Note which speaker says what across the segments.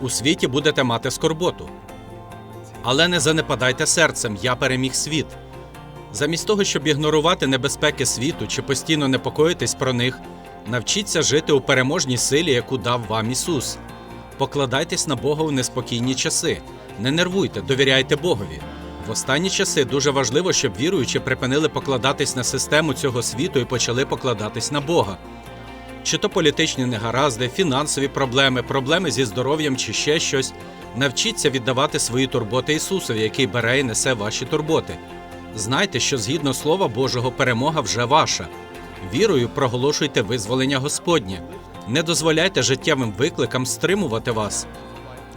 Speaker 1: У світі будете мати скорботу. Але не занепадайте серцем, я переміг світ. Замість того, щоб ігнорувати небезпеки світу чи постійно непокоїтись про них, навчіться жити у переможній силі, яку дав вам Ісус. Покладайтесь на Бога у неспокійні часи. Не нервуйте, довіряйте Богові. В останні часи дуже важливо, щоб віруючі припинили покладатись на систему цього світу і почали покладатись на Бога. Чи то політичні негаразди, фінансові проблеми, проблеми зі здоров'ям чи ще щось. Навчіться віддавати свої турботи Ісусові, який бере і несе ваші турботи. Знайте, що згідно Слова Божого перемога вже ваша. Вірою проголошуйте визволення Господнє. Не дозволяйте життєвим викликам стримувати вас.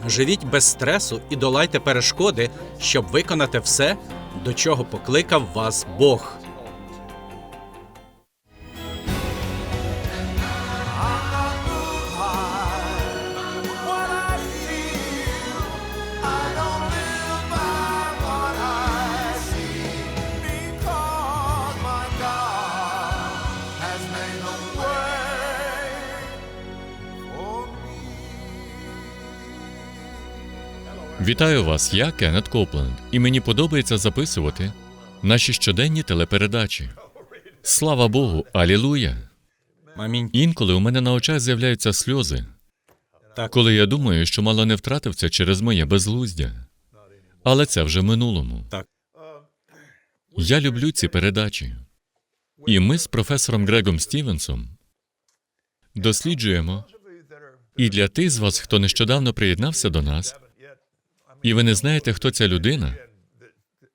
Speaker 1: Живіть без стресу і долайте перешкоди, щоб виконати все, до чого покликав вас Бог.
Speaker 2: Вітаю вас, я Кеннет Копленд, і мені подобається записувати наші щоденні телепередачі. Слава Богу, алілуя!
Speaker 1: Амінь.
Speaker 2: Інколи у мене на очах з'являються сльози,
Speaker 1: Так.
Speaker 2: коли я думаю, що мало не втратив це через моє безглуздя. Але це вже в минулому.
Speaker 1: Так.
Speaker 2: Я люблю ці передачі. І ми з професором Грегом Стівенсом досліджуємо. І для тих з вас, хто нещодавно приєднався до нас, і ви не знаєте, хто ця людина,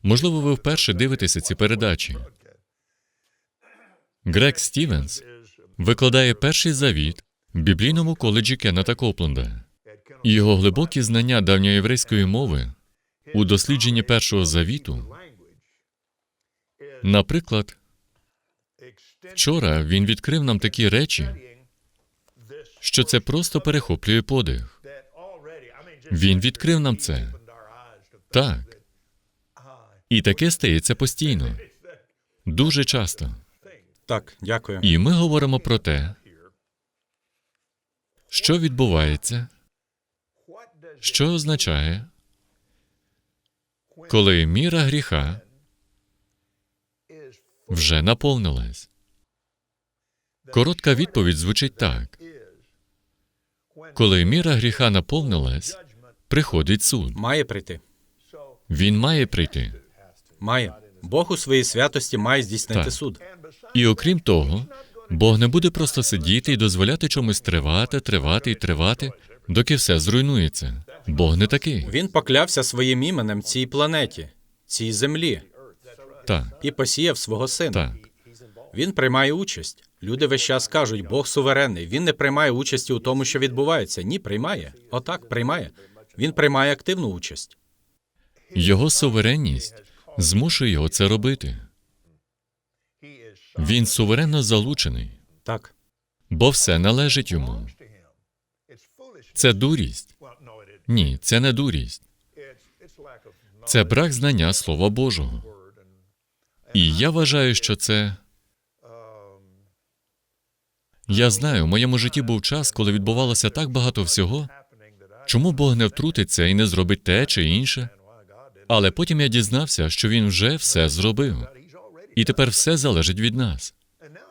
Speaker 2: можливо, ви вперше дивитеся ці передачі. Грег Стівенс викладає перший завіт в біблійному коледжі Кеннета Копленда. Його глибокі знання давньоєврейської мови у дослідженні першого завіту. Наприклад, вчора він відкрив нам такі речі, що це просто перехоплює подих. Він відкрив нам це. Так. І таке стається постійно, дуже часто.
Speaker 1: Так, дякую.
Speaker 2: І ми говоримо про те, що відбувається, що означає, коли міра гріха вже наповнилась. Коротка відповідь звучить так: коли міра гріха наповнилась, приходить суд.
Speaker 1: Має прийти.
Speaker 2: Він має прийти.
Speaker 1: Має. Бог у своїй святості має здійснити
Speaker 2: Так.
Speaker 1: суд.
Speaker 2: І окрім того, Бог не буде просто сидіти і дозволяти чомусь тривати, тривати і тривати, доки все зруйнується. Бог не такий.
Speaker 1: Він поклявся своїм іменем цій планеті, цій землі,
Speaker 2: Так,
Speaker 1: і посіяв свого сина.
Speaker 2: так.
Speaker 1: Він приймає участь. Люди весь час кажуть, Бог суверенний. Він не приймає участі у тому, що відбувається. Ні, приймає. Отак, приймає. Він приймає активну участь.
Speaker 2: Його суверенність змушує його це робити. Він суверенно залучений,
Speaker 1: Так,
Speaker 2: бо все належить йому. Це дурість. Ні, це не дурість. Це брак знання Слова Божого. І я вважаю, що це. Я знаю, в моєму житті був час, коли відбувалося так багато всього. Чому Бог не втрутиться і не зробить те чи інше? Але потім я дізнався, що він вже все зробив. І тепер все залежить від нас.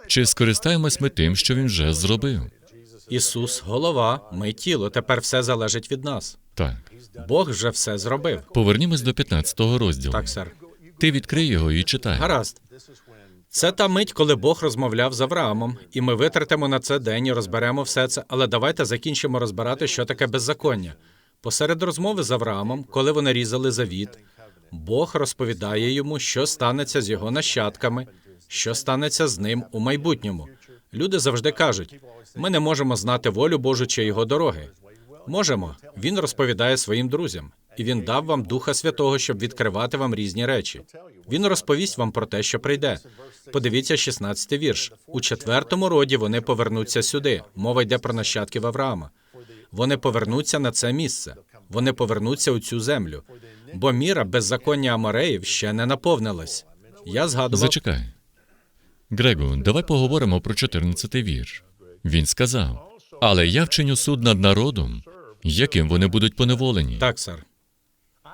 Speaker 2: Чи скористаємось ми тим, що він вже зробив?
Speaker 1: Ісус голова, ми тіло. Тепер все залежить від нас.
Speaker 2: Так.
Speaker 1: Бог вже все зробив.
Speaker 2: Повернімось до 15-го розділу.
Speaker 1: Так, сер.
Speaker 2: Ти відкрий його і читай.
Speaker 1: Гаразд. Це та мить, коли Бог розмовляв з Авраамом, і ми витратимо на це день і розберемо все це. Але давайте закінчимо розбирати, що таке беззаконня. Посеред розмови з Авраамом, коли вони різали завіт, Бог розповідає йому, що станеться з його нащадками, що станеться з ним у майбутньому. Люди завжди кажуть: ми не можемо знати волю Божу чи його дороги. Можемо. Він розповідає своїм друзям, і він дав вам Духа Святого, щоб відкривати вам різні речі. Він розповість вам про те, що прийде. Подивіться 16-й вірш. У четвертому роді вони повернуться сюди. Мова йде про нащадків Авраама. Вони повернуться на це місце. Вони повернуться у цю землю. Бо міра беззаконня Амореїв ще не наповнилась. Я згадував
Speaker 2: Зачекай. Грегу, давай поговоримо про 14-й вірш. Він сказав: Але я вчиню суд над народом яким вони будуть поневолені.
Speaker 1: Так, сер.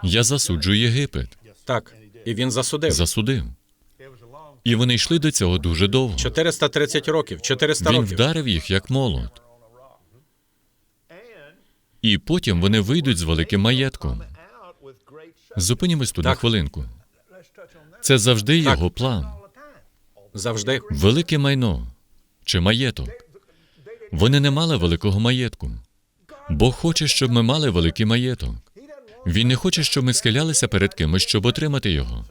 Speaker 2: Я засуджую Єгипет,
Speaker 1: Так. І він засудив.
Speaker 2: засудив. І вони йшли до цього дуже довго.
Speaker 1: 430 років, 400
Speaker 2: Він
Speaker 1: років.
Speaker 2: вдарив їх як молот. І потім вони вийдуть з великим маєтком. Зупинімось тут на хвилинку. Це завжди його план.
Speaker 1: Завжди.
Speaker 2: Велике майно чи маєток. Вони не мали великого маєтку. Бог хоче, щоб ми мали великий маєток. Він не хоче, щоб ми схилялися перед кимось, щоб отримати його.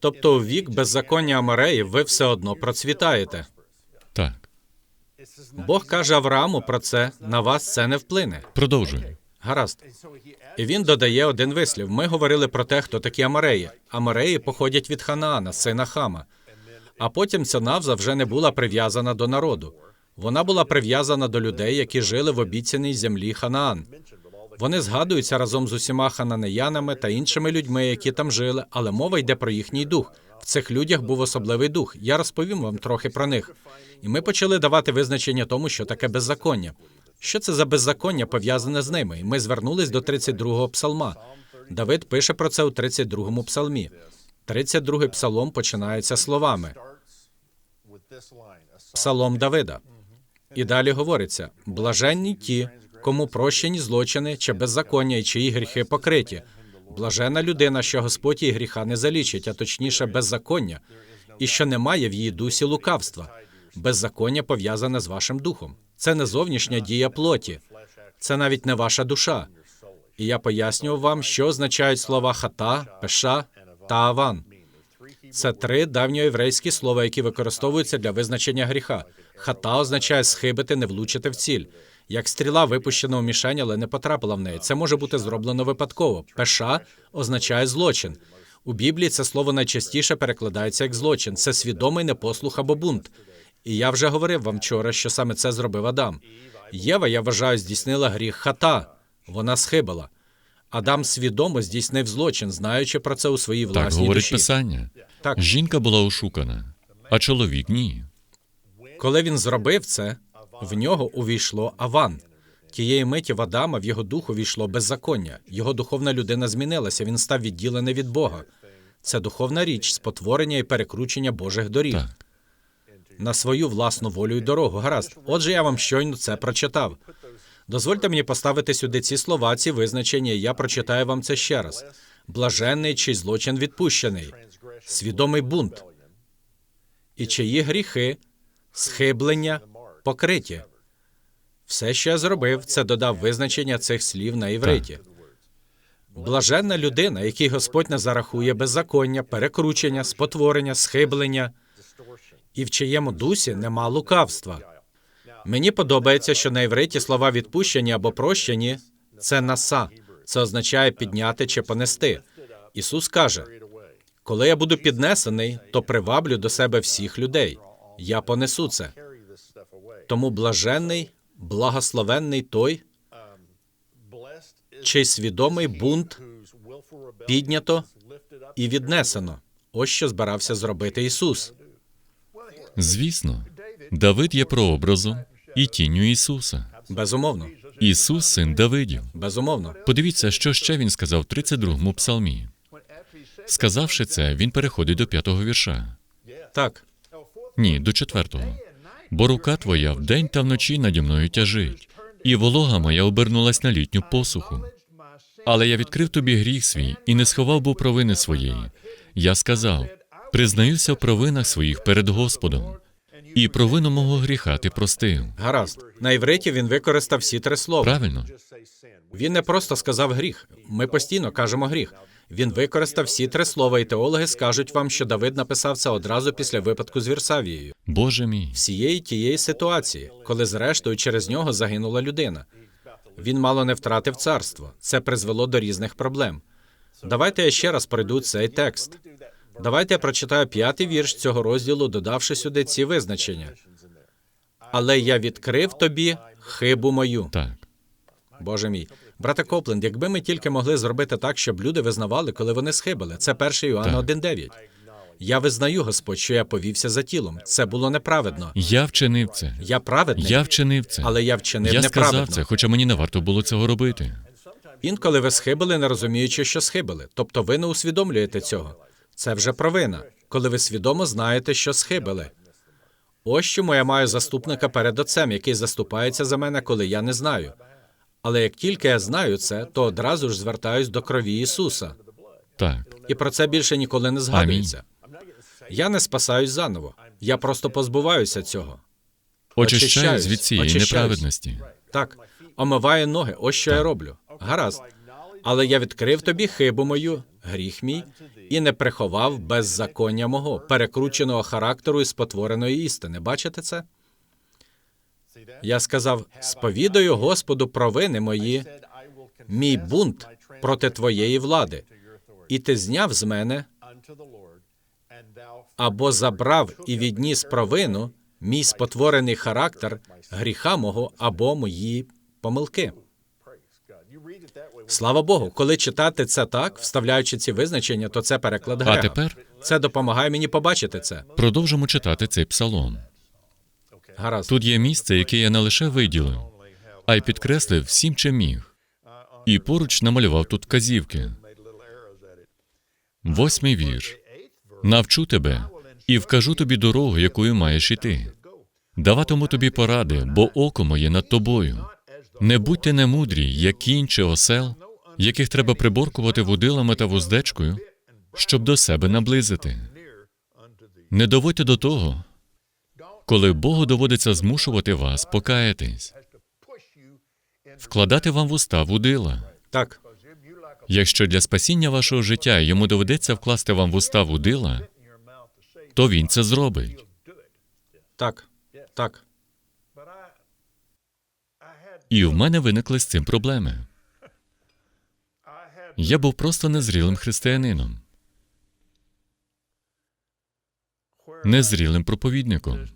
Speaker 1: Тобто у вік беззаконня Амареї ви все одно процвітаєте. Бог каже Аврааму про це, на вас це не вплине.
Speaker 2: продовжуй.
Speaker 1: Гаразд. І він додає один вислів. Ми говорили про те, хто такі Амареї. Амареї походять від Ханаана, сина Хама. А потім ця навза вже не була прив'язана до народу. Вона була прив'язана до людей, які жили в обіцяній землі Ханаан. Вони згадуються разом з усіма хананеянами та іншими людьми, які там жили, але мова йде про їхній дух. В цих людях був особливий дух. Я розповім вам трохи про них. І ми почали давати визначення тому, що таке беззаконня. Що це за беззаконня пов'язане з ними? І ми звернулись до 32-го псалма. Давид пише про це у 32-му псалмі. 32-й псалом починається словами Псалом Давида. І далі говориться: блаженні ті, кому прощені злочини чи беззаконня, і чиї гріхи покриті. Блажена людина, що Господь її гріха не залічить, а точніше беззаконня, і що немає в її дусі лукавства. Беззаконня пов'язане з вашим духом. Це не зовнішня дія плоті, це навіть не ваша душа. І я пояснював вам, що означають слова хата, пеша та аван. Це три давньоєврейські слова, які використовуються для визначення гріха. Хата означає схибити, не влучити в ціль. Як стріла випущена у мішень, але не потрапила в неї. Це може бути зроблено випадково. Пеша означає злочин. У Біблії це слово найчастіше перекладається як злочин. Це свідомий непослух або бунт. І я вже говорив вам вчора, що саме це зробив Адам. Єва, я вважаю, здійснила гріх хата. Вона схибила. Адам свідомо здійснив злочин, знаючи про це у своїй
Speaker 2: Так
Speaker 1: власній
Speaker 2: говорить
Speaker 1: душі.
Speaker 2: писання.
Speaker 1: Так.
Speaker 2: Жінка була ошукана, а чоловік ні.
Speaker 1: Коли він зробив це, в нього увійшло Аван. Тієї миті в Адама в його духу війшло беззаконня. Його духовна людина змінилася, він став відділений від Бога. Це духовна річ, спотворення і перекручення Божих доріг.
Speaker 2: Так.
Speaker 1: на свою власну волю і дорогу. Гаразд. Отже, я вам щойно це прочитав. Дозвольте мені поставити сюди ці слова, ці визначення, і я прочитаю вам це ще раз. Блаженний, чий злочин відпущений, свідомий бунт, і чиї гріхи, схиблення, покриті. Все, що я зробив, це додав визначення цих слів на івриті. Блаженна людина, якій Господь не зарахує беззаконня, перекручення, спотворення, схиблення, і в чиєму дусі нема лукавства. Мені подобається, що на івриті слова відпущені або прощені це наса. Це означає підняти чи понести. Ісус каже: коли я буду піднесений, то приваблю до себе всіх людей. Я понесу це. Тому блаженний, благословенний той, чий свідомий бунт піднято і віднесено. Ось що збирався зробити Ісус.
Speaker 2: Звісно, Давид є прообразом і тінню Ісуса.
Speaker 1: Безумовно,
Speaker 2: Ісус син Давидів.
Speaker 1: безумовно.
Speaker 2: Подивіться, що ще він сказав в 32-му псалмі. Сказавши це, він переходить до п'ятого вірша.
Speaker 1: Так,
Speaker 2: Ні, до четвертого. Бо рука твоя вдень та вночі наді мною тяжить, і волога моя обернулась на літню посуху. Але я відкрив тобі гріх свій і не сховав був провини своєї. Я сказав: признаюся в провинах своїх перед Господом, і провину мого гріха ти простив.
Speaker 1: гаразд. На івриті він використав всі три слова.
Speaker 2: Правильно?
Speaker 1: Він не просто сказав гріх. Ми постійно кажемо гріх. Він використав всі три слова, і теологи скажуть вам, що Давид написав це одразу після випадку з Вірсавією.
Speaker 2: Боже мій.
Speaker 1: Всієї тієї ситуації, коли зрештою через нього загинула людина. Він мало не втратив царство. Це призвело до різних проблем. Давайте я ще раз пройду цей текст. Давайте я прочитаю п'ятий вірш цього розділу, додавши сюди ці визначення. Але я відкрив тобі хибу мою.
Speaker 2: Так.
Speaker 1: Боже мій, брате Копленд, якби ми тільки могли зробити так, щоб люди визнавали, коли вони схибили. Це 1 Іоанна
Speaker 2: Так.
Speaker 1: 1.9. Я визнаю, Господь, що я повівся за тілом. Це було неправедно.
Speaker 2: Я вчинив це.
Speaker 1: Я праведний,
Speaker 2: Я вчинив це.
Speaker 1: але я вчинив
Speaker 2: Я сказав це, хоча мені не варто було цього робити.
Speaker 1: Інколи ви схибили, не розуміючи, що схибили. Тобто ви не усвідомлюєте цього. Це вже провина, коли ви свідомо знаєте, що схибили. Ось чому я маю заступника перед отцем, який заступається за мене, коли я не знаю. Але як тільки я знаю це, то одразу ж звертаюсь до крові Ісуса.
Speaker 2: Так.
Speaker 1: І про це більше ніколи не згадується. Я не спасаюсь заново. Я просто позбуваюся цього.
Speaker 2: Очищаюсь від цієї
Speaker 1: очищаюсь.
Speaker 2: неправедності.
Speaker 1: Так, омиваю ноги, ось що я роблю. Гаразд. Але я відкрив тобі хибу мою, гріх мій, і не приховав беззаконня мого, перекрученого характеру і спотвореної істини. Бачите це? Я сказав: сповідаю Господу провини мої, мій бунт проти твоєї влади, і ти зняв з мене або забрав і відніс провину, мій спотворений характер, гріха мого або мої помилки. Слава Богу, коли читати це так, вставляючи ці визначення, то це переклад
Speaker 2: А тепер
Speaker 1: Це допомагає мені побачити це.
Speaker 2: продовжимо читати цей псалом.
Speaker 1: Гаразд.
Speaker 2: Тут є місце, яке я не лише виділив, а й підкреслив всім, чим міг. І поруч намалював тут вказівки. Восьмий вірш. Навчу тебе і вкажу тобі дорогу, якою маєш іти. Даватиму тобі поради, бо око моє над тобою. Не будьте немудрі, як кінь чи осел, яких треба приборкувати вудилами та вуздечкою, щоб до себе наблизити. Не доводьте до того, коли Богу доводиться змушувати вас покаятись, вкладати вам в уста вудила.
Speaker 1: Так,
Speaker 2: Якщо для спасіння вашого життя йому доведеться вкласти вам в уста вудила, то він це зробить.
Speaker 1: так, так.
Speaker 2: І в мене виникли з цим проблеми. Я був просто незрілим християнином, незрілим проповідником.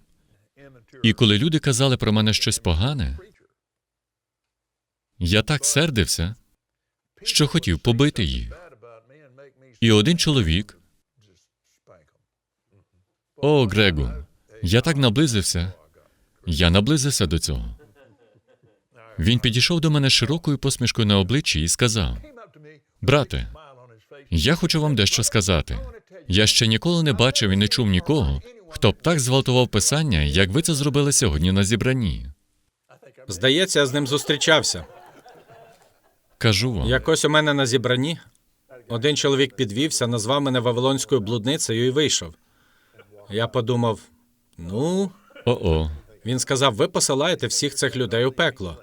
Speaker 2: І коли люди казали про мене щось погане, я так сердився, що хотів побити їх. І один чоловік. О, Грегу, я так наблизився. Я наблизився до цього. Він підійшов до мене широкою посмішкою на обличчі і сказав: Брате, я хочу вам дещо сказати. Я ще ніколи не бачив і не чув нікого, хто б так зґвалтував писання, як ви це зробили сьогодні на зібранні.
Speaker 1: Здається, я з ним зустрічався.
Speaker 2: Кажу вам,
Speaker 1: Якось у мене на зібранні один чоловік підвівся, назвав мене Вавилонською блудницею і вийшов. Я подумав: ну,
Speaker 2: о-о,
Speaker 1: він сказав: ви посилаєте всіх цих людей у пекло.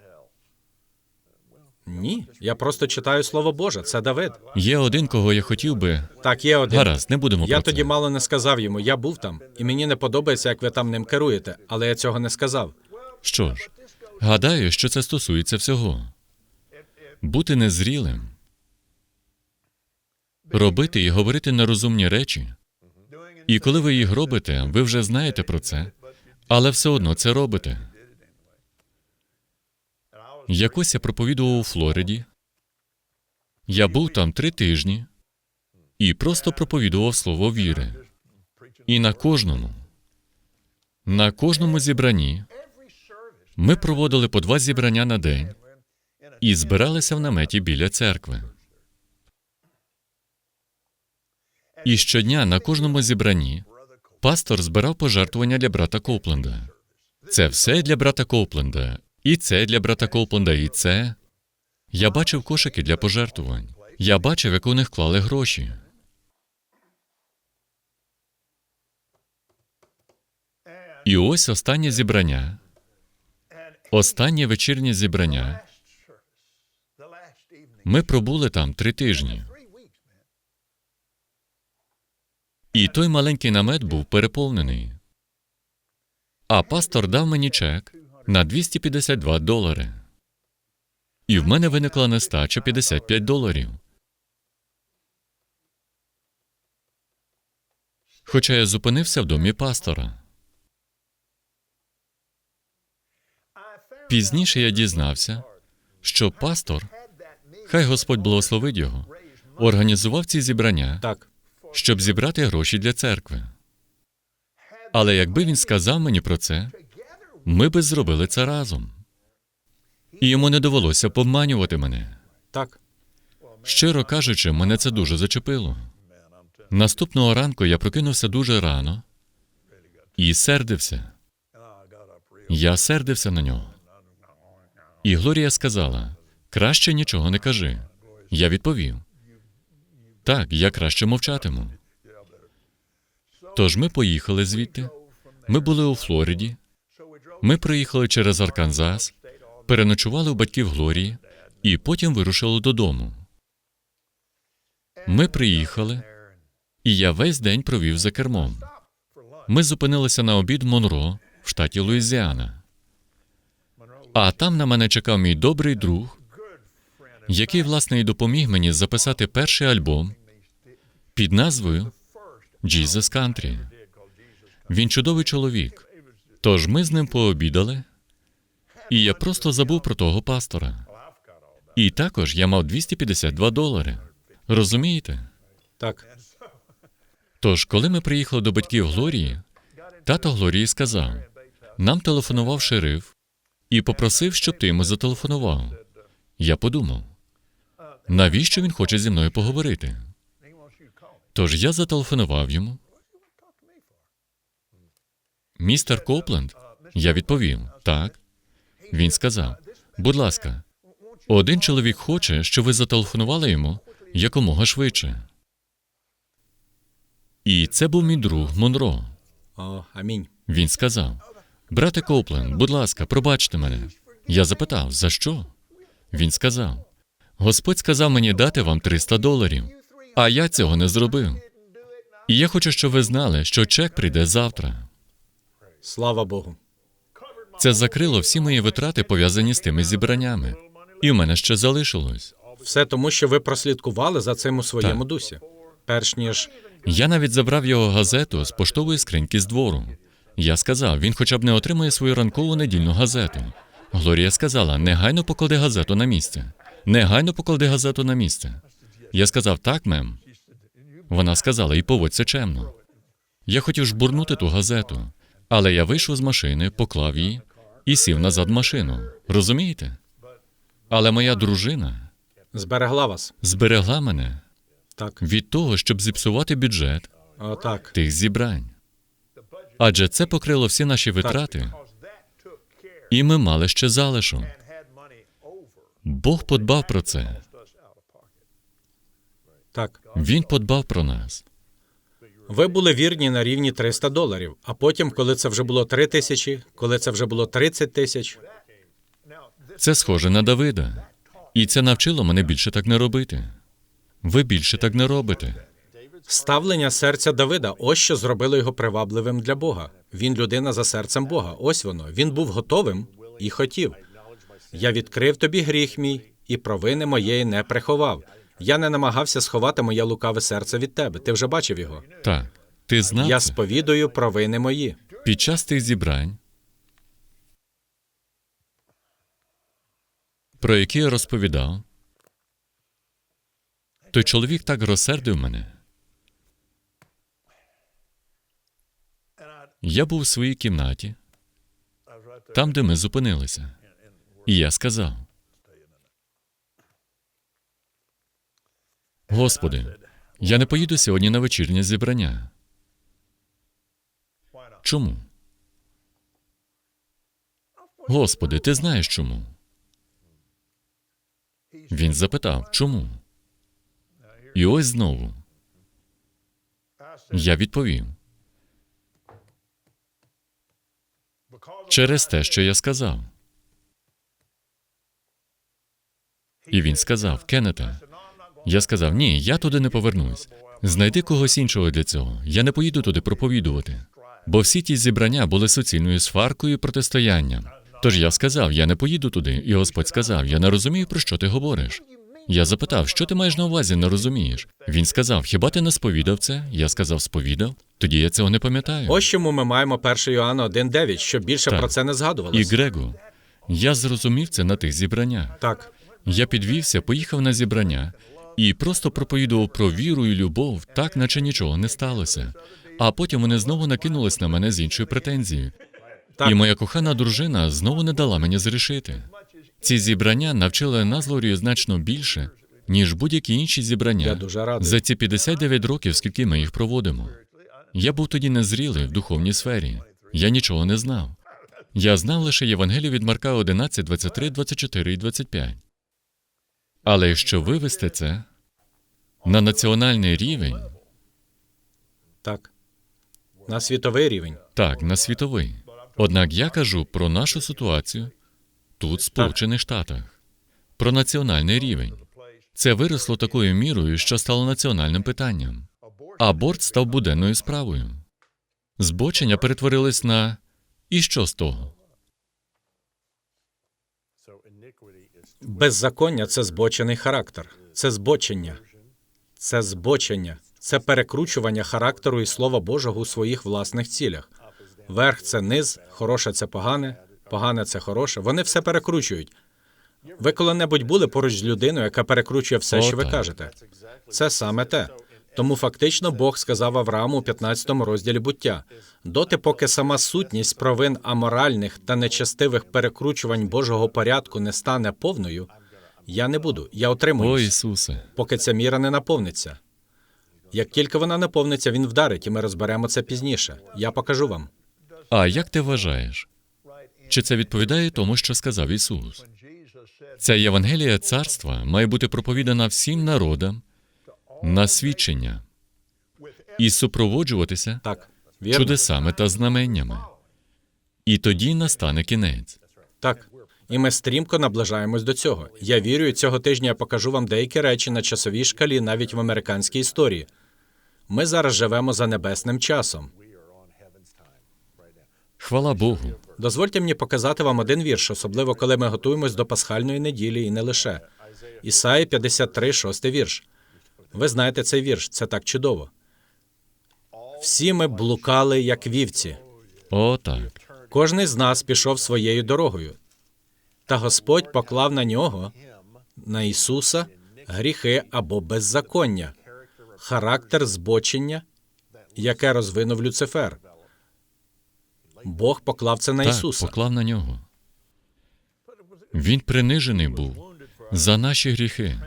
Speaker 1: Ні, я просто читаю Слово Боже, це Давид.
Speaker 2: є один, кого я хотів би.
Speaker 1: Так, є один.
Speaker 2: Гаразд, не будемо
Speaker 1: Я
Speaker 2: про
Speaker 1: тоді
Speaker 2: це.
Speaker 1: мало не сказав йому, я був там, і мені не подобається, як ви там ним керуєте, але я цього не сказав.
Speaker 2: Що ж, гадаю, що це стосується всього. Бути незрілим, робити і говорити нерозумні речі. І коли ви їх робите, ви вже знаєте про це, але все одно це робите. Якось я проповідував у Флориді. Я був там три тижні і просто проповідував слово віри. І на кожному, на кожному зібранні ми проводили по два зібрання на день і збиралися в наметі біля церкви. І щодня на кожному зібранні пастор збирав пожертвування для брата Копленда. Це все для брата Копленда, і це для брата Копленда, і це. Я бачив кошики для пожертвувань. Я бачив, як у них клали гроші. І ось останнє зібрання, останнє вечірнє зібрання. Ми пробули там три тижні. І той маленький намет був переповнений. А пастор дав мені чек на 252 долари. І в мене виникла нестача 55 доларів. Хоча я зупинився в домі пастора. Пізніше я дізнався, що пастор, хай Господь благословить його, організував ці зібрання
Speaker 1: Так,
Speaker 2: щоб зібрати гроші для церкви. Але якби він сказав мені про це, ми би зробили це разом. І йому не довелося поманювати мене.
Speaker 1: Так.
Speaker 2: Щиро кажучи, мене це дуже зачепило. Наступного ранку я прокинувся дуже рано і сердився. Я сердився на нього. І Глорія сказала: краще нічого не кажи. Я відповів: так, я краще мовчатиму. Тож ми поїхали звідти. Ми були у Флориді. Ми проїхали через Арканзас, переночували у батьків Глорії і потім вирушили додому. Ми приїхали, і я весь день провів за кермом. Ми зупинилися на обід в Монро в штаті Луїзіана. А там на мене чекав мій добрий друг, який, власне, і допоміг мені записати перший альбом під назвою Jesus Country. Він чудовий чоловік. Тож ми з ним пообідали, і я просто забув про того пастора. І також я мав 252 долари. Розумієте?
Speaker 1: Так.
Speaker 2: Тож, коли ми приїхали до батьків Глорії, тато Глорії сказав: нам телефонував шериф і попросив, щоб ти йому зателефонував. Я подумав, навіщо він хоче зі мною поговорити? Тож я зателефонував йому. Містер Копленд, я відповів так. Він сказав: будь ласка, один чоловік хоче, щоб ви зателефонували йому якомога швидше. І це був мій друг Монро.
Speaker 1: Амінь.
Speaker 2: Він сказав: Брате Копленд, будь ласка, пробачте мене. Я запитав, за що? Він сказав: Господь сказав мені дати вам 300 доларів, а я цього не зробив. І я хочу, щоб ви знали, що чек прийде завтра.
Speaker 1: Слава Богу.
Speaker 2: Це закрило всі мої витрати, пов'язані з тими зібраннями. І в мене ще залишилось.
Speaker 1: Все тому, що ви прослідкували за цим у своєму
Speaker 2: Так.
Speaker 1: дусі. Перш ніж
Speaker 2: Я навіть забрав його газету з поштової скриньки з двору. Я сказав, він хоча б не отримає свою ранкову недільну газету. Глорія сказала: негайно поклади газету на місце. Негайно поклади газету на місце. Я сказав, так, мем. Вона сказала, і поводься чемно. Я хотів жбурнути ту газету, але я вийшов з машини, поклав її і сів назад в машину. Розумієте? Але моя дружина
Speaker 1: зберегла вас.
Speaker 2: зберегла мене
Speaker 1: Так.
Speaker 2: від того, щоб зіпсувати бюджет
Speaker 1: О, так.
Speaker 2: тих зібрань. Адже це покрило всі наші витрати, і ми мали ще залишок. Бог подбав про це.
Speaker 1: Так.
Speaker 2: Він подбав про нас.
Speaker 1: Ви були вірні на рівні 300 доларів, а потім, коли це вже було 3 тисячі, коли це вже було 30 тисяч,
Speaker 2: Це схоже на Давида. І це навчило мене більше так не робити. Ви більше так не робите.
Speaker 1: ставлення серця Давида ось що зробило його привабливим для Бога. Він людина за серцем Бога. Ось воно. Він був готовим і хотів. Я відкрив тобі гріх мій, і провини моєї не приховав. Я не намагався сховати моє лукаве серце від тебе. Ти вже бачив його.
Speaker 2: Так, ти знав
Speaker 1: Я
Speaker 2: це?
Speaker 1: сповідую провини мої.
Speaker 2: під час тих зібрань, про які я розповідав, той чоловік так розсердив мене. Я був у своїй кімнаті, там, де ми зупинилися. І я сказав: Господи, я не поїду сьогодні на вечірнє зібрання. Чому? Господи, ти знаєш чому? Він запитав, чому? І ось знову. Я відповів. Через те, що я сказав. І він сказав: Кеннета, я сказав: ні, я туди не повернусь. Знайди когось іншого для цього. Я не поїду туди проповідувати. Бо всі ті зібрання були суцільною сваркою і протистоянням. Тож я сказав, я не поїду туди, і Господь сказав: Я не розумію, про що ти говориш. Я запитав, що ти маєш на увазі, не розумієш. Він сказав: Хіба ти не сповідав це? Я сказав, сповідав. Тоді я цього не пам'ятаю.
Speaker 1: Ось чому ми маємо 1 Йоанна 1.9, щоб більше
Speaker 2: Так.
Speaker 1: про це не згадувалося. І.
Speaker 2: Грегу, я зрозумів це на тих зібраннях.
Speaker 1: Так,
Speaker 2: Я підвівся, поїхав на зібрання і просто проповідував про віру і любов, так наче нічого не сталося. А потім вони знову накинулись на мене з іншою претензією. І моя кохана дружина знову не дала мені зрішити. Ці зібрання навчили нас з значно більше, ніж будь-які інші зібрання.
Speaker 1: Я дуже радий.
Speaker 2: За ці 59 років, скільки ми їх проводимо. Я був тоді незрілий в духовній сфері. Я нічого не знав. Я знав лише Євангелію від Марка 11, 23, 24 і 25. Але якщо вивести це на національний рівень,
Speaker 1: Так. На світовий рівень.
Speaker 2: так, на світовий. Однак я кажу про нашу ситуацію тут, в Сполучених Штатах, про національний рівень. Це виросло такою мірою, що стало національним питанням. Аборт став буденною справою. Збочення перетворились на і що з того?
Speaker 1: Беззаконня це збочений характер. Це збочення. Це збочення. Це перекручування характеру і слова Божого у своїх власних цілях. Верх це низ, хороше це погане, погане це хороше. Вони все перекручують. Ви коли-небудь були поруч з людиною, яка перекручує все,
Speaker 2: О,
Speaker 1: що ви
Speaker 2: так.
Speaker 1: кажете. Це саме те. Тому фактично Бог сказав Аврааму у 15 розділі буття: доти, поки сама сутність провин аморальних та нечестивих перекручувань Божого порядку не стане повною, я не буду. Я
Speaker 2: О
Speaker 1: отримуюсь,
Speaker 2: Ісусе!
Speaker 1: поки ця міра не наповниться. Як тільки вона наповниться, він вдарить, і ми розберемо це пізніше. Я покажу вам.
Speaker 2: А як ти вважаєш? Чи це відповідає тому, що сказав Ісус? Ця Євангелія царства має бути проповідана всім народам на свідчення і супроводжуватися
Speaker 1: Так, вірно?
Speaker 2: чудесами та знаменнями. І тоді настане кінець.
Speaker 1: Так. І ми стрімко наближаємось до цього. Я вірю, цього тижня я покажу вам деякі речі на часовій шкалі, навіть в американській історії. Ми зараз живемо за небесним часом.
Speaker 2: Хвала Богу.
Speaker 1: Дозвольте мені показати вам один вірш, особливо коли ми готуємось до пасхальної неділі і не лише. Ісаї 53, 6 вірш. Ви знаєте цей вірш, це так чудово. Всі ми блукали, як вівці.
Speaker 2: О, так.
Speaker 1: Кожний з нас пішов своєю дорогою. Та Господь поклав на нього, на Ісуса, гріхи або беззаконня, характер збочення, яке розвинув Люцифер. Бог поклав це на
Speaker 2: Так,
Speaker 1: Ісуса.
Speaker 2: поклав на нього. Він принижений був за наші гріхи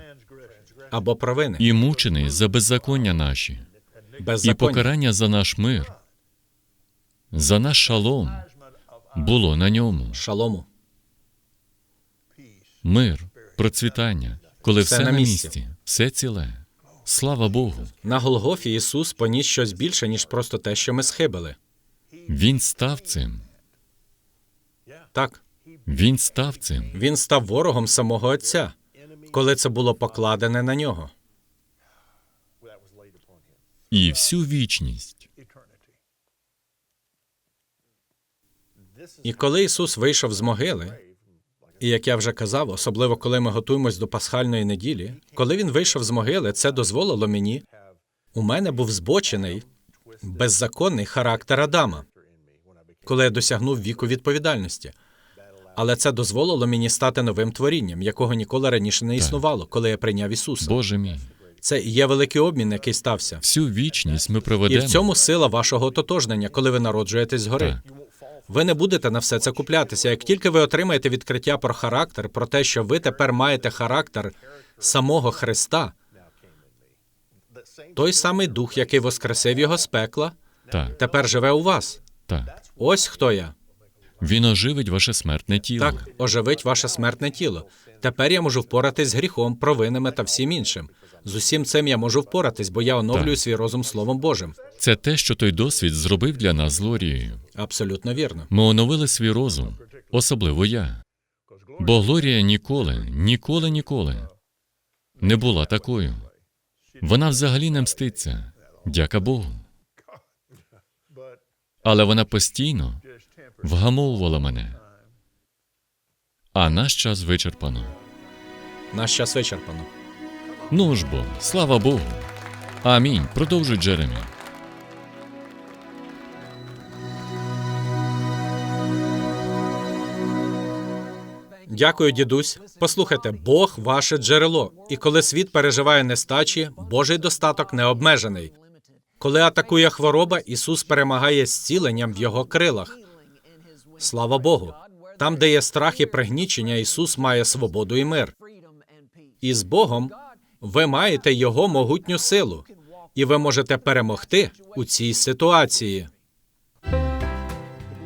Speaker 1: або провини,
Speaker 2: і мучений за беззаконня наші, і покарання за наш мир, за наш шалом було на ньому.
Speaker 1: Шалому.
Speaker 2: Мир, процвітання, коли
Speaker 1: Все
Speaker 2: все,
Speaker 1: на місці.
Speaker 2: місці, все ціле. Слава Богу.
Speaker 1: На Голгофі Ісус поніс щось більше, ніж просто те, що ми схибили.
Speaker 2: Він став цим.
Speaker 1: Так,
Speaker 2: Він став цим.
Speaker 1: він став ворогом самого Отця, коли це було покладене на нього.
Speaker 2: І всю вічність.
Speaker 1: І коли Ісус вийшов з могили, і як я вже казав, особливо коли ми готуємось до пасхальної неділі, коли він вийшов з могили, це дозволило мені. У мене був збочений, беззаконний характер Адама, коли я досягнув віку відповідальності. Але це дозволило мені стати новим творінням, якого ніколи раніше не існувало, коли я прийняв Ісуса.
Speaker 2: Боже мій.
Speaker 1: Це і є великий обмін, який стався.
Speaker 2: Всю вічність ми
Speaker 1: І
Speaker 2: проведемо.
Speaker 1: в цьому сила вашого тотожнення, коли ви народжуєтесь згори.
Speaker 2: Так.
Speaker 1: Ви не будете на все це куплятися. Як тільки ви отримаєте відкриття про характер, про те, що ви тепер маєте характер самого Христа, той самий дух, який воскресив його з пекла,
Speaker 2: Так,
Speaker 1: тепер живе у вас.
Speaker 2: так.
Speaker 1: Ось хто я.
Speaker 2: Він оживить ваше смертне тіло.
Speaker 1: Так, оживить ваше смертне тіло. Тепер я можу впоратись з гріхом, провинами та всім іншим. З усім цим я можу впоратись, бо я оновлюю свій розум Словом Божим.
Speaker 2: Це те, що той досвід зробив для нас з Глорією.
Speaker 1: Абсолютно вірно.
Speaker 2: Ми оновили свій розум, особливо я. Бо Глорія ніколи, ніколи, ніколи не була такою. Вона взагалі не мститься. Дяка Богу. Але вона постійно вгамовувала мене. А наш час вичерпано.
Speaker 1: Наш час вичерпано.
Speaker 2: Ну ж бо, слава Богу. Амінь. Продовжуй Джеремі.
Speaker 1: Дякую, дідусь. Послухайте, Бог ваше джерело. І коли світ переживає нестачі, Божий достаток не обмежений. Коли атакує хвороба, Ісус перемагає зціленням в його крилах. Слава Богу. Там, де є страх і пригнічення, Ісус має свободу і мир. І з Богом ви маєте Його могутню силу, і ви можете перемогти у цій ситуації.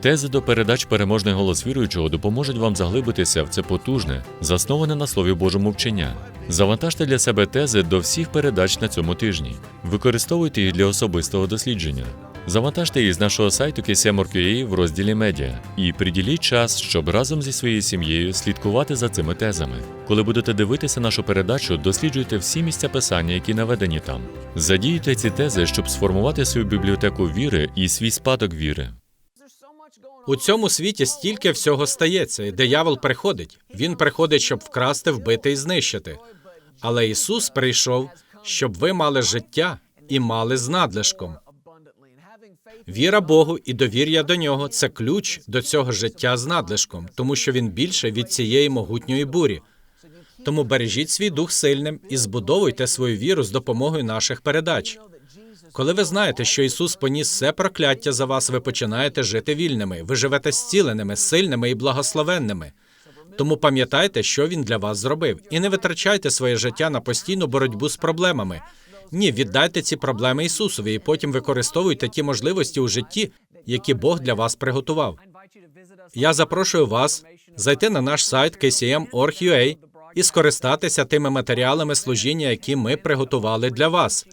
Speaker 2: Тези до передач переможний голос віруючого допоможуть вам заглибитися в це потужне, засноване на Слові Божому вчення. Завантажте для себе тези до всіх передач на цьому тижні. Використовуйте їх для особистого дослідження. Завантажте їх з нашого сайту KCM.org.ua в розділі Медіа і приділіть час, щоб разом зі своєю сім'єю слідкувати за цими тезами. Коли будете дивитися нашу передачу, досліджуйте всі місця писання, які наведені там. Задіюйте ці тези, щоб сформувати свою бібліотеку віри і свій спадок віри.
Speaker 1: У цьому світі стільки всього стається, і диявол приходить. Він приходить, щоб вкрасти, вбити і знищити. Але Ісус прийшов, щоб ви мали життя і мали з надлишком. Віра Богу і довір'я до нього це ключ до цього життя з надлишком, тому що він більше від цієї могутньої бурі. Тому бережіть свій дух сильним і збудовуйте свою віру з допомогою наших передач. Коли ви знаєте, що Ісус поніс все прокляття за вас, ви починаєте жити вільними, ви живете зціленими, сильними і благословенними. Тому пам'ятайте, що він для вас зробив, і не витрачайте своє життя на постійну боротьбу з проблемами. Ні, віддайте ці проблеми Ісусові, і потім використовуйте ті можливості у житті, які Бог для вас приготував. Я запрошую вас зайти на наш сайт kcm.org.ua і скористатися тими матеріалами служіння, які ми приготували для вас.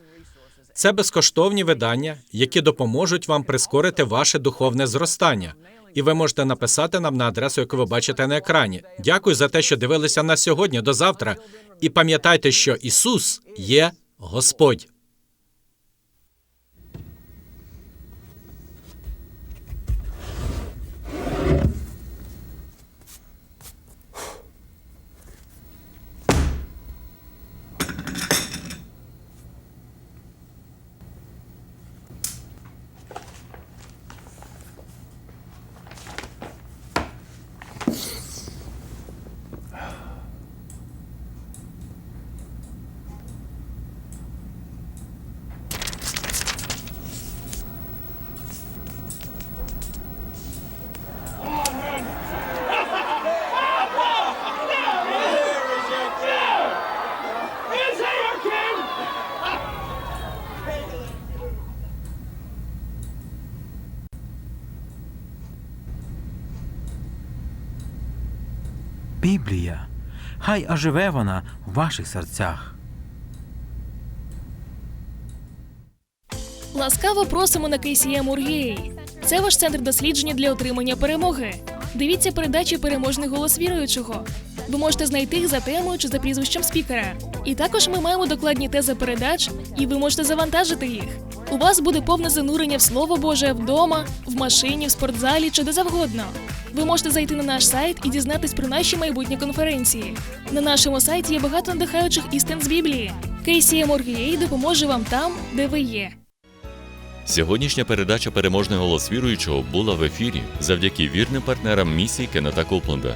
Speaker 1: Це безкоштовні видання, які допоможуть вам прискорити ваше духовне зростання. І ви можете написати нам на адресу, яку ви бачите на екрані. Дякую за те, що дивилися нас сьогодні. До завтра. І пам'ятайте, що Ісус є Господь.
Speaker 3: Біблія. Хай оживе вона в ваших серцях.
Speaker 4: Ласкаво просимо на KCM Ургії. Це ваш центр дослідження для отримання перемоги. Дивіться передачі Переможний голос віруючого. Ви можете знайти їх за темою чи за прізвищем спікера. І також ми маємо докладні тези передач, і ви можете завантажити їх. У вас буде повне занурення в Слово Боже вдома, в машині, в спортзалі чи де завгодно. Ви можете зайти на наш сайт і дізнатись про наші майбутні конференції. На нашому сайті є багато надихаючих істин з Біблії. KCM Ургей допоможе вам там, де ви є.
Speaker 2: Сьогоднішня передача Переможний голос віруючого була в ефірі завдяки вірним партнерам місії Кеннета Копленда.